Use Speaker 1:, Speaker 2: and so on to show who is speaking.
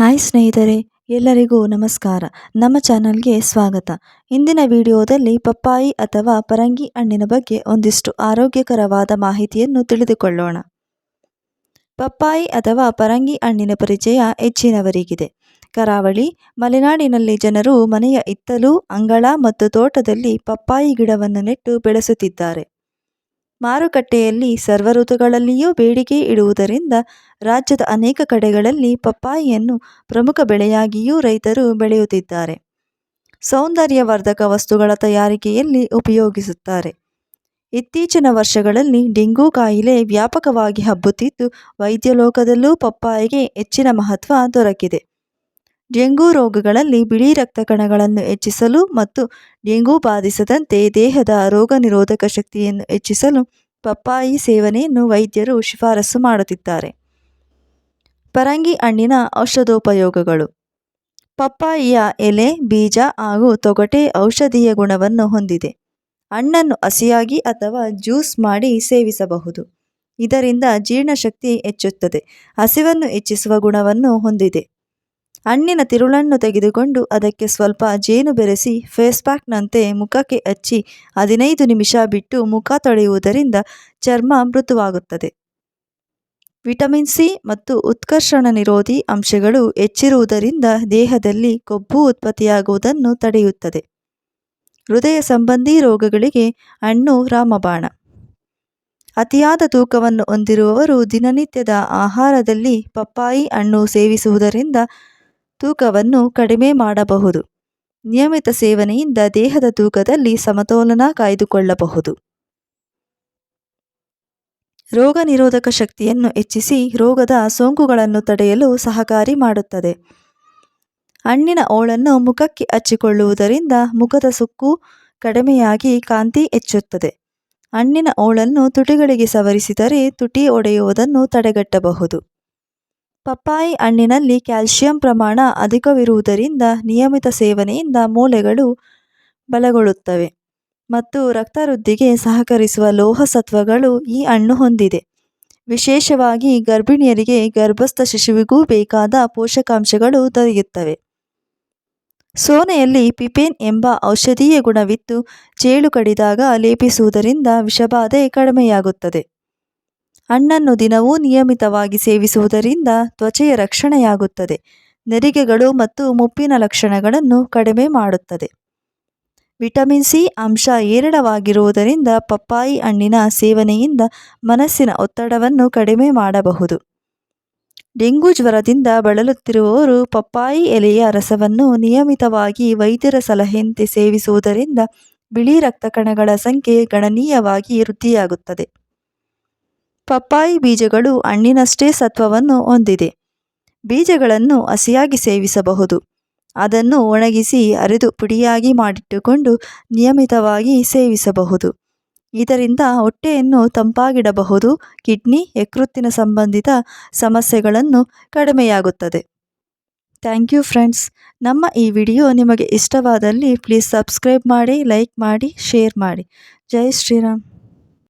Speaker 1: Hi ಸ್ನೇಹಿತರೆ, ಎಲ್ಲರಿಗೂ ನಮಸ್ಕಾರ. ನಮ್ಮ ಚಾನಲ್ಗೆ ಸ್ವಾಗತ. ಇಂದಿನ ವಿಡಿಯೋದಲ್ಲಿ ಪಪ್ಪಾಯಿ ಅಥವಾ ಪರಂಗಿ ಹಣ್ಣಿನ ಬಗ್ಗೆ ಒಂದಿಷ್ಟು ಆರೋಗ್ಯಕರವಾದ ಮಾಹಿತಿಯನ್ನು ತಿಳಿದುಕೊಳ್ಳೋಣ. ಪಪ್ಪಾಯಿ ಅಥವಾ ಪರಂಗಿ ಹಣ್ಣಿನ ಪರಿಚಯ ಹೆಚ್ಚಿನವರಿಗಿದೆ. ಕರಾವಳಿ, ಮಲೆನಾಡಿನಲ್ಲಿ ಜನರು ಮನೆಯ ಇತ್ತಲು ಅಂಗಳ ಮತ್ತು ತೋಟದಲ್ಲಿ ಪಪ್ಪಾಯಿ ಗಿಡವನ್ನು ನೆಟ್ಟು ಬೆಳೆಸುತ್ತಿದ್ದಾರೆ. ಮಾರುಕಟ್ಟೆಯಲ್ಲಿ ಸರ್ವ ಋತುಗಳಲ್ಲಿಯೂ ಬೇಡಿಕೆ ಇಡುವುದರಿಂದ ರಾಜ್ಯದ ಅನೇಕ ಕಡೆಗಳಲ್ಲಿ ಪಪ್ಪಾಯಿಯನ್ನು ಪ್ರಮುಖ ಬೆಳೆಯಾಗಿಯೂ ರೈತರು ಬೆಳೆಯುತ್ತಿದ್ದಾರೆ. ಸೌಂದರ್ಯವರ್ಧಕ ವಸ್ತುಗಳ ತಯಾರಿಕೆಯಲ್ಲಿ ಉಪಯೋಗಿಸುತ್ತಾರೆ. ಇತ್ತೀಚಿನ ವರ್ಷಗಳಲ್ಲಿ ಡೆಂಗು ಕಾಯಿಲೆ ವ್ಯಾಪಕವಾಗಿ ಹಬ್ಬುತ್ತಿದ್ದು, ವೈದ್ಯಲೋಕದಲ್ಲೂ ಪಪ್ಪಾಯಿಗೆ ಹೆಚ್ಚಿನ ಮಹತ್ವ ದೊರಕಿದೆ. ಡೆಂಗು ರೋಗಗಳಲ್ಲಿ ಬಿಳಿ ರಕ್ತ ಕಣಗಳನ್ನು ಹೆಚ್ಚಿಸಲು ಮತ್ತು ಡೆಂಗು ಬಾಧಿಸದಂತೆ ದೇಹದ ರೋಗ ನಿರೋಧಕ ಶಕ್ತಿಯನ್ನು ಹೆಚ್ಚಿಸಲು ಪಪ್ಪಾಯಿ ಸೇವನೆಯನ್ನು ವೈದ್ಯರು ಶಿಫಾರಸು ಮಾಡುತ್ತಿದ್ದಾರೆ. ಪರಂಗಿ ಹಣ್ಣಿನ ಔಷಧೋಪಯೋಗಗಳು. ಪಪ್ಪಾಯಿಯ ಎಲೆ, ಬೀಜ ಹಾಗೂ ತೊಗಟೆ ಔಷಧೀಯ ಗುಣವನ್ನು ಹೊಂದಿದೆ. ಹಣ್ಣನ್ನು ಹಸಿಯಾಗಿ ಅಥವಾ ಜ್ಯೂಸ್ ಮಾಡಿ ಸೇವಿಸಬಹುದು. ಇದರಿಂದ ಜೀರ್ಣಶಕ್ತಿ ಹೆಚ್ಚುತ್ತದೆ. ಹಸಿವನ್ನು ಹೆಚ್ಚಿಸುವ ಗುಣವನ್ನು ಹೊಂದಿದೆ. ಹಣ್ಣಿನ ತಿರುಳನ್ನು ತೆಗೆದುಕೊಂಡು ಅದಕ್ಕೆ ಸ್ವಲ್ಪ ಜೇನು ಬೆರೆಸಿ ಫೇಸ್ ಪ್ಯಾಕ್ನಂತೆ ಮುಖಕ್ಕೆ ಹಚ್ಚಿ ಹದಿನೈದು ನಿಮಿಷ ಬಿಟ್ಟು ಮುಖ ತೊಳೆಯುವುದರಿಂದ ಚರ್ಮ ಮೃದುವಾಗುತ್ತದೆ. ವಿಟಮಿನ್ ಸಿ ಮತ್ತು ಉತ್ಕರ್ಷಣ ನಿರೋಧಿ ಅಂಶಗಳು ಹೆಚ್ಚಿರುವುದರಿಂದ ದೇಹದಲ್ಲಿ ಕೊಬ್ಬು ಉತ್ಪತ್ತಿಯಾಗುವುದನ್ನು ತಡೆಯುತ್ತದೆ. ಹೃದಯ ಸಂಬಂಧಿ ರೋಗಗಳಿಗೆ ಹಣ್ಣು ರಾಮಬಾಣ. ಅತಿಯಾದ ತೂಕವನ್ನು ಹೊಂದಿರುವವರು ದಿನನಿತ್ಯದ ಆಹಾರದಲ್ಲಿ ಪಪ್ಪಾಯಿ ಹಣ್ಣು ಸೇವಿಸುವುದರಿಂದ ತೂಕವನ್ನು ಕಡಿಮೆ ಮಾಡಬಹುದು. ನಿಯಮಿತ ಸೇವನೆಯಿಂದ ದೇಹದ ತೂಕದಲ್ಲಿ ಸಮತೋಲನ ಕಾಯ್ದುಕೊಳ್ಳಬಹುದು. ರೋಗ ನಿರೋಧಕ ಶಕ್ತಿಯನ್ನು ಹೆಚ್ಚಿಸಿ ರೋಗದ ಸೋಂಕುಗಳನ್ನು ತಡೆಯಲು ಸಹಕಾರಿ ಮಾಡುತ್ತದೆ. ಹಣ್ಣಿನ ಓಳನ್ನು ಮುಖಕ್ಕೆ ಹಚ್ಚಿಕೊಳ್ಳುವುದರಿಂದ ಮುಖದ ಸುಕ್ಕು ಕಡಿಮೆಯಾಗಿ ಕಾಂತಿ ಹೆಚ್ಚುತ್ತದೆ. ಹಣ್ಣಿನ ಓಳನ್ನು ತುಟಿಗಳಿಗೆ ಸವರಿಸಿದರೆ ತುಟಿ ಒಡೆಯುವುದನ್ನು ತಡೆಗಟ್ಟಬಹುದು. ಪಪ್ಪಾಯಿ ಹಣ್ಣಿನಲ್ಲಿ ಕ್ಯಾಲ್ಸಿಯಂ ಪ್ರಮಾಣ ಅಧಿಕವಿರುವುದರಿಂದ ನಿಯಮಿತ ಸೇವನೆಯಿಂದ ಮೂಳೆಗಳು ಬಲಗೊಳ್ಳುತ್ತವೆ ಮತ್ತು ರಕ್ತವೃದ್ಧಿಗೆ ಸಹಕರಿಸುವ ಲೋಹ ಸತ್ವಗಳು ಈ ಹಣ್ಣು ಹೊಂದಿದೆ. ವಿಶೇಷವಾಗಿ ಗರ್ಭಿಣಿಯರಿಗೆ ಗರ್ಭಸ್ಥ ಶಿಶುವಿಗೂ ಬೇಕಾದ ಪೋಷಕಾಂಶಗಳು ದೊರೆಯುತ್ತವೆ. ಸೋನೆಯಲ್ಲಿ ಪಿಪೇನ್ ಎಂಬ ಔಷಧೀಯ ಗುಣವಿದ್ದು, ಚೇಳು ಕಡಿದಾಗ ಲೇಪಿಸುವುದರಿಂದ ವಿಷಬಾಧೆ ಕಡಿಮೆಯಾಗುತ್ತದೆ. ಹಣ್ಣನ್ನು ದಿನವೂ ನಿಯಮಿತವಾಗಿ ಸೇವಿಸುವುದರಿಂದ ತ್ವಚೆಯ ರಕ್ಷಣೆಯಾಗುತ್ತದೆ. ನೆರಿಗೆಗಳು ಮತ್ತು ಮುಪ್ಪಿನ ಲಕ್ಷಣಗಳನ್ನು ಕಡಿಮೆ ಮಾಡುತ್ತದೆ. ವಿಟಮಿನ್ ಸಿ ಅಂಶ ಏರಳವಾಗಿರುವುದರಿಂದ ಪಪ್ಪಾಯಿ ಹಣ್ಣಿನ ಸೇವನೆಯಿಂದ ಮನಸ್ಸಿನ ಒತ್ತಡವನ್ನು ಕಡಿಮೆ ಮಾಡಬಹುದು. ಡೆಂಗು ಜ್ವರದಿಂದ ಬಳಲುತ್ತಿರುವವರು ಪಪ್ಪಾಯಿ ಎಲೆಯ ರಸವನ್ನು ನಿಯಮಿತವಾಗಿ ವೈದ್ಯರ ಸಲಹೆಯಂತೆ ಸೇವಿಸುವುದರಿಂದ ಬಿಳಿ ರಕ್ತ ಕಣಗಳ ಸಂಖ್ಯೆ ಗಣನೀಯವಾಗಿ ವೃದ್ಧಿಯಾಗುತ್ತದೆ. ಪಪ್ಪಾಯಿ ಬೀಜಗಳು ಹಣ್ಣಿನಷ್ಟೇ ಸತ್ವವನ್ನು ಹೊಂದಿದೆ. ಬೀಜಗಳನ್ನು ಹಸಿಯಾಗಿ ಸೇವಿಸಬಹುದು. ಅದನ್ನು ಒಣಗಿಸಿ ಅರೆದು ಪುಡಿಯಾಗಿ ಮಾಡಿಟ್ಟುಕೊಂಡು ನಿಯಮಿತವಾಗಿ ಸೇವಿಸಬಹುದು. ಇದರಿಂದ ಹೊಟ್ಟೆಯನ್ನು ತಂಪಾಗಿಡಬಹುದು, ಕಿಡ್ನಿ, ಯಕೃತ್ತಿನ ಸಂಬಂಧಿತ ಸಮಸ್ಯೆಗಳನ್ನು ಕಡಿಮೆಯಾಗುತ್ತದೆ. Thank you friends. ನಮ್ಮ ಈ ವಿಡಿಯೋ ನಿಮಗೆ ಇಷ್ಟವಾದಲ್ಲಿ ಪ್ಲೀಸ್ ಸಬ್ಸ್ಕ್ರೈಬ್ ಮಾಡಿ, ಲೈಕ್ ಮಾಡಿ, ಶೇರ್ ಮಾಡಿ. ಜೈ ಶ್ರೀರಾಮ್.